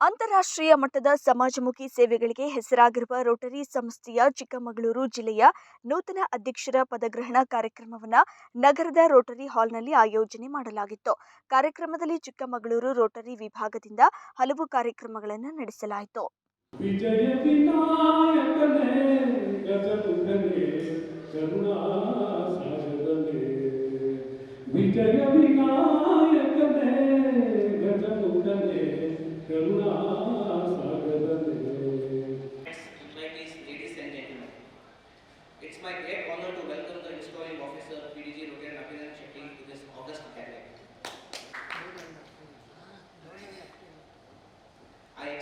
ಅಂತಾರಾಷ್ಟ್ರೀಯ ಮಟ್ಟದ ಸಮಾಜಮುಖಿ ಸೇವೆಗಳಿಗೆ ಹೆಸರಾಗಿರುವ ರೋಟರಿ ಸಂಸ್ಥೆಯ ಚಿಕ್ಕಮಗಳೂರು ಜಿಲ್ಲೆಯ ನೂತನ ಅಧ್ಯಕ್ಷರ ಪದಗ್ರಹಣ ಕಾರ್ಯಕ್ರಮವನ್ನು ನಗರದ ರೋಟರಿ ಹಾಲ್ನಲ್ಲಿ ಆಯೋಜನೆ ಮಾಡಲಾಗಿತ್ತು. ಕಾರ್ಯಕ್ರಮದಲ್ಲಿ ಚಿಕ್ಕಮಗಳೂರು ರೋಟರಿ ವಿಭಾಗದಿಂದ ಹಲವು ಕಾರ್ಯಕ್ರಮಗಳನ್ನು ನಡೆಸಲಾಯಿತು.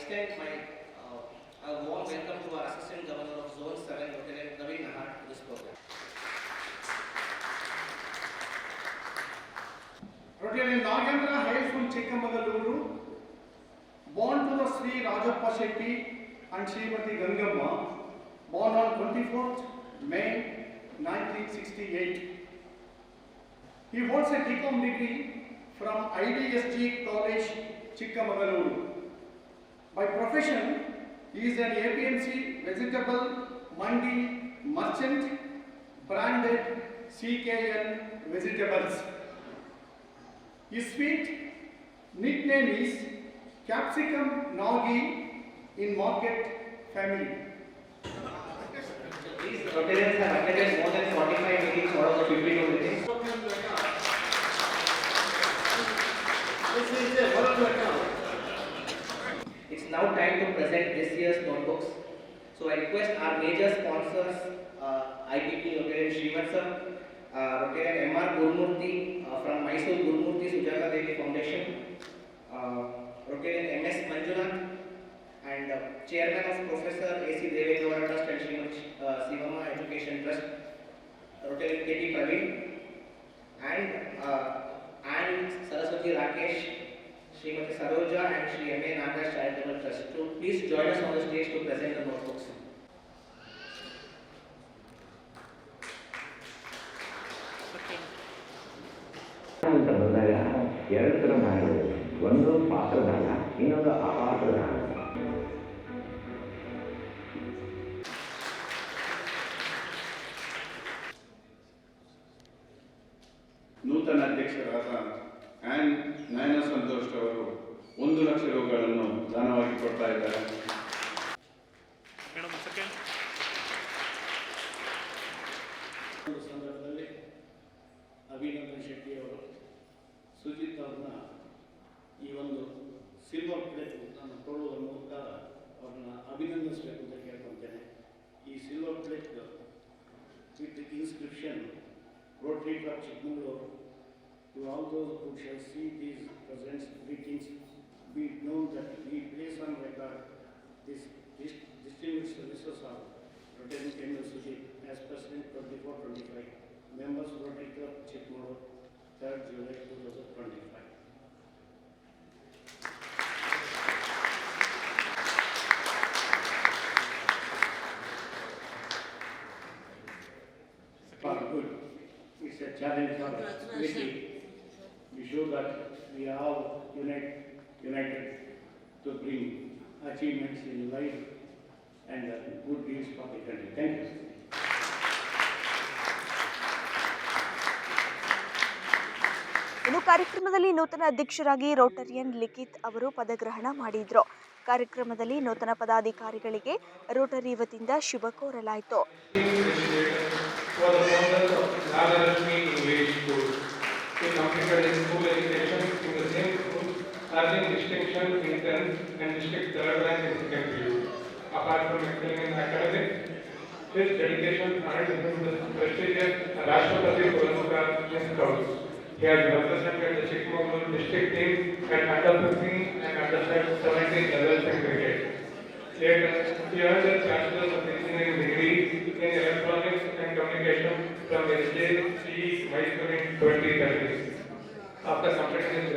Extend my uh, a warm welcome to our Assistant Governor of Zone 7, Rotary Naveen Nahar, to this program. Rotarian Nagendra hails from Chikamagaluru, born to the Sri Rajappa Shetty and Srimati Gangamma, born on 24th May 1968. He holds a BCom degree from IDSG College, Chikamagaluru. By profession, he is an APMC vegetable mandi merchant branded CKN Vegetables. His sweet nickname is Capsicum Nagi in Market Family. These Rotarians have attended more than 45 meetings out of the 52 meetings. It's now time to present this year's notebooks. So I request our major sponsors, uh, IPP Rotarian Srivatsam, uh, Rotarian MR Gurmurthy uh, from Mysore Gurmurthy Sujata Devi Foundation, uh, Rotarian MS Manjunath, and uh, Chairman of Professor A.C. Devegowda Trust and Srimati uh, Sivama Education Trust, Rotarian K.T. Praveen, and uh, and Saraswati Rakesh, Srimati Saroja and Sri M.A. Nagaraj Charitable Trust. To please join us on the stage to present the notebooks. ಅಂತ ಬಂದಾಗ ಎರಡು ಥರ ದಾನಗಳಿವೆ ಒಂದು ಪಾತ್ರದಾನ ಇನ್ನೊಂದು ಅಪಾತ್ರದಾನ ನೂತನ ಅಧ್ಯಕ್ಷರಾದ an ನಯನ ಸಂತೋಷ್ ಅವರು ಒಂದು ಲಕ್ಷ ರೂಪಾಯಿಗಳನ್ನು ದಾನವಾಗಿ ಕೊಡ್ತಾ ಇದ್ದಾರೆ. ಸಂದರ್ಭದಲ್ಲಿ ಅಭಿನಂದನ್ ಶೆಟ್ಟಿ ಅವರು ಸುಜಿತ್ ಅವ್ರನ್ನ ಈ ಒಂದು ಸಿಲ್ವರ್ ಪ್ಲೇಟ್ ಅನ್ನು ಕೊಡುವುದರ ಮೂಲಕ ಅವ್ರನ್ನ ಅಭಿನಂದಿಸಬೇಕು ಅಂತ ಕೇಳ್ಕೊಳ್ತೇನೆ ಈ silver plate with inscription Rotary club Chikkamagaluru To all those who shall see these present greetings, be it known that we place on record this distinguished services of Rotary General Sushil as President 2425, members Rotary Club in life and uh, good deeds for the country. Thank you. ಇನ್ನು ಕಾರ್ಯಕ್ರಮದಲ್ಲಿ ನೂತನ ಅಧ್ಯಕ್ಷರಾಗಿ Rotarian ಲಿಖಿತ್ ಅವರು ಪದಗ್ರಹಣ ಮಾಡಿದ್ರು ಕಾರ್ಯಕ್ರಮದಲ್ಲಿ ನೂತನ ಪದಾಧಿಕಾರಿಗಳಿಗೆ Rotary ವತಿಯಿಂದ ಶುಭ ಕೋರಲಾಯಿತು earning distinction in 10th and district third rank in secondary. Apart from excelling in academics, his dedication earned him the prestigious Rashtrapati Puraskar in Scouts. He has represented the Chikmagalur district team at under 15 and under 17 levels in cricket. Later, he earned a Bachelor's of Engineering degree in Electronics and Communication from SJC Mysore in 2013. After completing his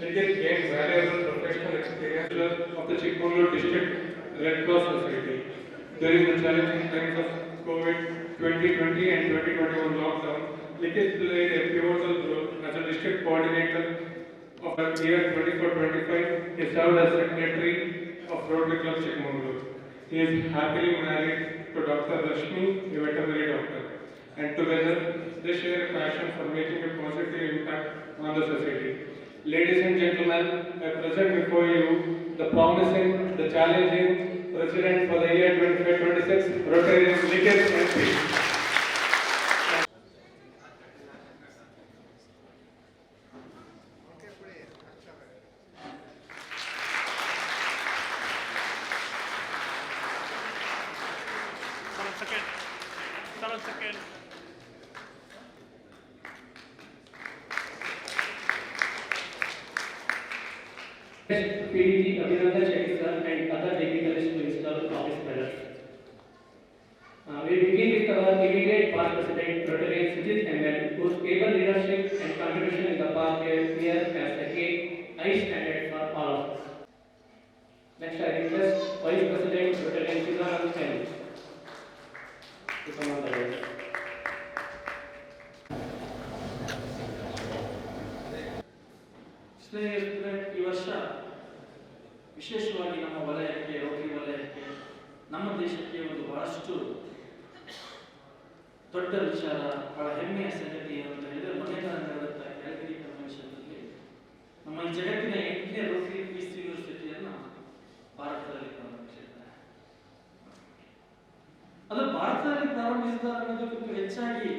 Likhit gained valuable professional experience of the Chikmagalur District Red Cross Society. During the challenging times of COVID 2020 and 2021 lockdown, Likhit played a pivotal role as a district coordinator of the year 24-25, he served as secretary of Rotary Club Chikmagalur. He is happily married to Dr. Rashmi, a veterinary doctor, and together they share a passion for making a positive impact on the society. Ladies and gentlemen, I present before you the promising, the challenging president for the year 25-26, Rotarian Nikhil MP. PDG Abhinandan Shetty and other to install office bearers. Uh, we begin with our immediate past president, Rotarian Sujit ML, whose able leadership and contribution in the past year has set a high standard for all of us. Next, I request Vice President Rotarian Siddharth Sen to come on ದೊಡ್ಡ ವಿಚಾರ, ಬಹಳ ಹೆಮ್ಮೆಯ ಸಂಗತಿ ಏನು ಅಂತ ಹೇಳಿದ್ರೆ ಮನೆಗಳನ್ನು ನಡೆದ ಕೆಳಗಿರಿ ಕನ್ವೆನ್ಷನ್ನಲ್ಲಿ ನಮ್ಮ ಜಗತ್ತಿನ ಎಂಟನೇ ರೋಟರಿ ಪೀಸ್ ಯೂನಿವರ್ಸಿಟಿಯನ್ನು ಭಾರತದಲ್ಲಿ ಪ್ರಾರಂಭಿಸಿದ್ದಾರೆ. ಅದು ಭಾರತದಲ್ಲಿ ಪ್ರಾರಂಭಿಸಿದ್ದಾರೆ ಅನ್ನೋದಕ್ಕಿಂತ ಹೆಚ್ಚಾಗಿ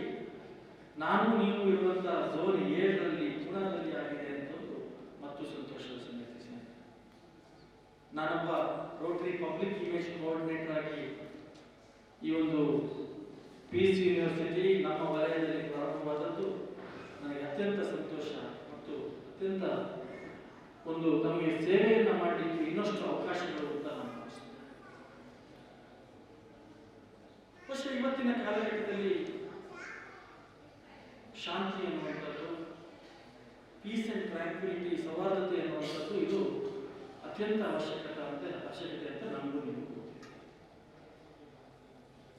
ನಾನು, ನೀವು ಇರುವಂತಹ ಝೋನ್ ಏಳರಲ್ಲಿ ಪುಣದಲ್ಲಿ ಆಗಿದೆ ಅನ್ನೋದು ಮತ್ತು ಸಂತೋಷದ ಸಂಗತಿ ನಾನೊಬ್ಬ ರೋಟರಿ ಪಬ್ಲಿಕ್ ಇಮೇಜ್ ಕೋಆರ್ಡಿನೇಟರ್ ಆಗಿ ಈ ಒಂದು ಪೀಸ್ ಯೂನಿವರ್ಸಿಟಿ ನಮ್ಮ ವಲಯದಲ್ಲಿ ಪ್ರಾರಂಭವಾದದ್ದು ನನಗೆ ಅತ್ಯಂತ ಸಂತೋಷ ಮತ್ತು ಅತ್ಯಂತ ಒಂದು ನಮಗೆ ಸೇವೆಯನ್ನು ಮಾಡಲಿಕ್ಕೆ ಇನ್ನಷ್ಟು ಅವಕಾಶಗಳು ಅಂತ ನಾನು ಭಾವಿಸ್ತೇನೆ. ಇವತ್ತಿನ ಕಾಲಘಟ್ಟದಲ್ಲಿ ಶಾಂತಿ ಅನ್ನುವಂಥದ್ದು ಪೀಸ್ ಅಂಡ್ ಟ್ರಾಂಕ್ವಿಲಿಟಿ ಸೌಹಾರ್ದತೆ ಅನ್ನುವಂಥದ್ದು ಇದು ಅತ್ಯಂತ ಅವಶ್ಯಕತೆ ಅಂತ ಅವಶ್ಯಕತೆ ಅಂತ ನಮಗೂ ನಿಮಗೂ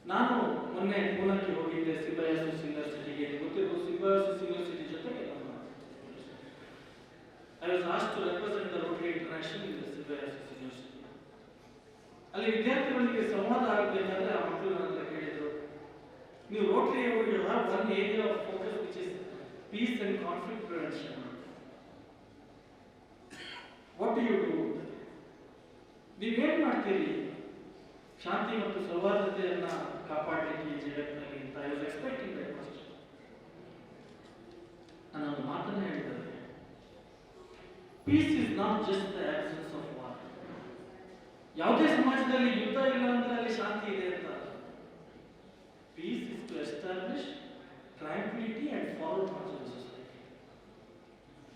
ನಾನು ಮೊನ್ನೆ ಪೂನಕ್ಕೆ ಹೋಗಿದ್ದೆ ಸಿಂಬಯಾಸಿಸ್ ಯೂನಿವರ್ಸಿಟಿಗೆ ಗೊತ್ತಿರುವ ಸಿಂಬಯಾಸಿಸ್ ಯೂನಿವರ್ಸಿಟಿ ಜೊತೆಗೆ ನಮ್ಮ I was asked to represent the Rotary International in Symbiosis university ಅಲ್ಲಿ ವಿದ್ಯಾರ್ಥಿಗಳಿಗೆ ಸಂವಾದ ಆಗಬೇಕಾದ್ರೆ ಆ ಮಕ್ಕಳು ನನ್ನ ಹತ್ರ ಕೇಳಿದ್ರು ನೀವು ರೋಟರಿ ಅವರಿಗೆ have one area of focus which is peace and conflict prevention what you do ನೀವೇನ್ ಮಾಡ್ತೀರಿ? ಶಾಂತಿ ಮತ್ತು ಸೌಹಾರ್ದತೆಯನ್ನ ಕಾಪಾಡಲಿಕ್ಕೆ ಜಗತ್ತಿನಲ್ಲಿ I was expecting that question ನಾನು ಒಂದು ಮಾತನ್ನ ಹೇಳಿದ್ದಾರೆ peace is not just the absence of war ಯಾವುದೇ ಸಮಾಜದಲ್ಲಿ ಯುದ್ಧ ಇಲ್ಲ ಅಂದ್ರೆ ಅಲ್ಲಿ ಶಾಂತಿ ಇದೆ ಅಂತ. Peace is to establish tranquility and in society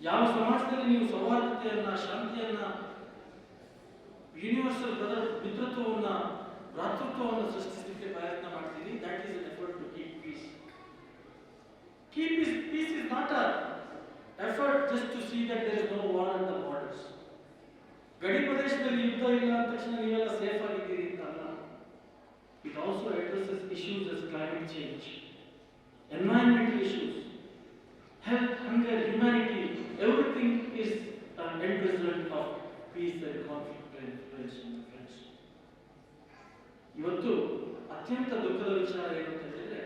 ಯಾವ ಸಮಾಜದಲ್ಲಿ ನೀವು ಸೌಹಾರ್ದತೆಯನ್ನ, ಶಾಂತಿಯನ್ನ ಯೂನಿವರ್ಸಲ್ ಬ್ರದರ್ ಮಿತ್ರತ್ವವನ್ನ, ಭ್ರಾತೃತ್ವವನ್ನು ಸೃಷ್ಟಿಸಲಿಕ್ಕೆ Effort just to see that there is no war at the borders ಗಡಿ ಪ್ರದೇಶದಲ್ಲಿ ಯುದ್ಧ ಇಲ್ಲ ಅಂದ ತಕ್ಷಣ ನೀವೆಲ್ಲ ಸೇಫ್ ಆಗಿದ್ದೀರಿ ಅಂತ ಅಲ್ಲ it also addresses issues as climate change, environmental issues, health, hunger, humanity, everything is an end result of peace and conflict prevention. friends. ಇವತ್ತು ಅತ್ಯಂತ ದುಃಖದ ವಿಚಾರ ಏನು ಅಂತ ಹೇಳಿದ್ರೆ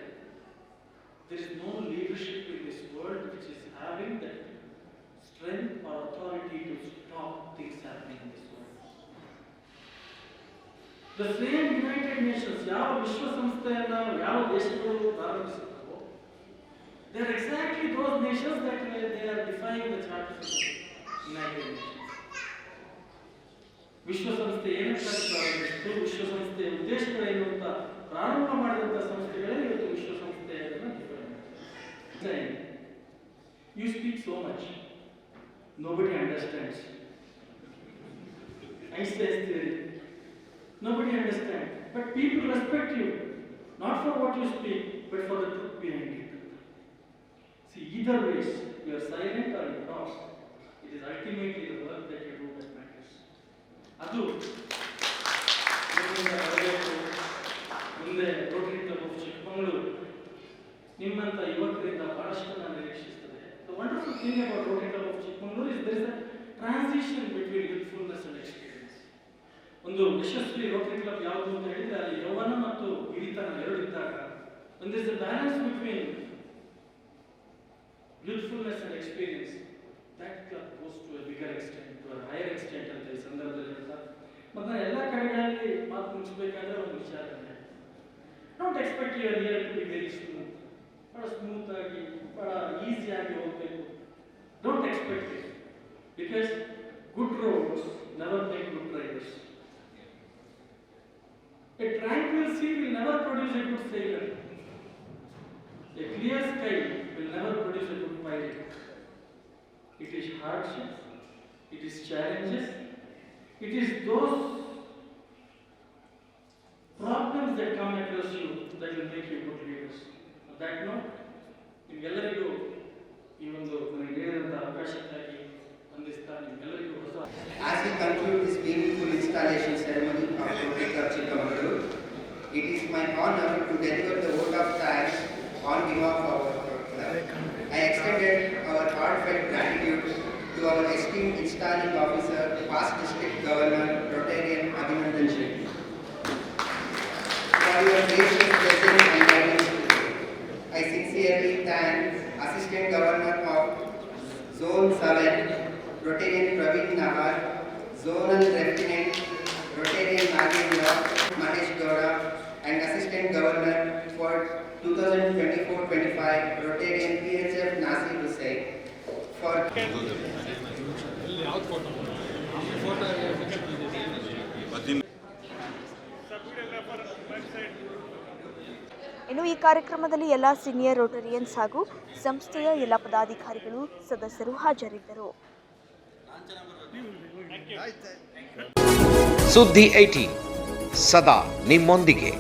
there is no leadership in this world which is having that strength or authority to stop things happening in this world. The same United Nations, ಯಾವ ವಿಶ್ವಸಂಸ್ಥೆಯನ್ನ ಯಾವ ದೇಶಗಳು ಪ್ರಾರಂಭಿಸಿದವೋ they are exactly those nations that were- they are defying the charters of the United Nations. ವಿಶ್ವಸಂಸ್ಥೆ ಏನಕ್ಕಾಗಿ ಪ್ರಾರಂಭಿಸಿತು ವಿಶ್ವಸಂಸ್ಥೆಯ ಉದ್ದೇಶಗಳೇನು ಅಂತ ಪ್ರಾರಂಭ ಮಾಡಿದಂಥ ಸಂಸ್ಥೆಗಳೇ ಇವತ್ತು ವಿಶ್ವಸಂಸ್ಥೆಯನ್ನು define you speak so much nobody understands. Einstein's theory. Nobody understands. But people respect you, not for what you speak, but for the truth behind it. See, either ways, you are silent or you are not. It is ultimately the work that you do that matters. ಅದು. ಮುಂದೆ Rotary club of Chikkamagaluru ನಿಮ್ಮಂಥ ಯುವಕರಿಂದ ಬಹಳಷ್ಟು ನಾನು wonderful thing about Rotary club of Chikkamagaluru Chikkamagaluru is there is a transition between youthfulness and experience. ಒಂದು ಯಶಸ್ವಿ Rotary club ಯಾವುದು ಅಂತ ಹೇಳಿದ್ರೆ ಅಲ್ಲಿ ಯೌವನ ಮತ್ತು ಹಿರಿತನ ಎರಡು ಇದ್ದಾಗ ಒಂದು is balance between youthfulness and experience that club goes to extent, to a higher extent ಅಂತ ಈ ಸಂದರ್ಭದಲ್ಲಿ ಅಂತ ಮತ್ತು ಎಲ್ಲ ಕಡೆಗಳಲ್ಲಿ ಮಾತು ಮುಚ್ಚಬೇಕಾದ್ರೆ ಒಂದು ವಿಚಾರ don't expect your ear to be very smooth ಬಹಳ ಸ್ಮೂತ್ ಆಗಿ ಬಹಳ ಈಸಿಯಾಗಿ ಹೋಗಬೇಕು. Don't expect it Because good roads never make good drivers A tranquil sea will never produce a good sailor. A clear sky will never produce a good pilot. It is hardships, it is challenges, it is those problems that come across you that will make you good leaders. On that note, ನಿಮ್ಗೆಲ್ಲರಿಗೂ ಈ ಒಂದು ನನಗೆ ಹೇಳಿದಂಥ ಅವಕಾಶಕ್ಕಾಗಿ conclude this meaningful installation ceremony of Club Chikamagaluru, it is my honor to deliver the vote of thanks on behalf of our club. I extended our heartfelt gratitude to our esteemed installing officer, past district governor, Rotarian Abhinandan Shetty. For your gracious blessing and guidance, I sincerely thank Assistant Governor of Zone 7, Rotarian Praveen Nahar, Zonal Rotarian Gowda, and Assistant Governor for 2024-25 Rotarian PHF Hussain for ಇನ್ನು ಈ ಕಾರ್ಯಕ್ರಮದಲ್ಲಿ ಎಲ್ಲ senior ರೋಟರಿಯನ್ಸ್ ಹಾಗೂ ಸಂಸ್ಥೆಯ ಎಲ್ಲ ಪದಾಧಿಕಾರಿಗಳು ಸದಸ್ಯರು ಹಾಜರಿದ್ದರು ಸುದ್ದಿ ಏಟಿ ಸದಾ ನಿಮ್ಮೊಂದಿಗೆ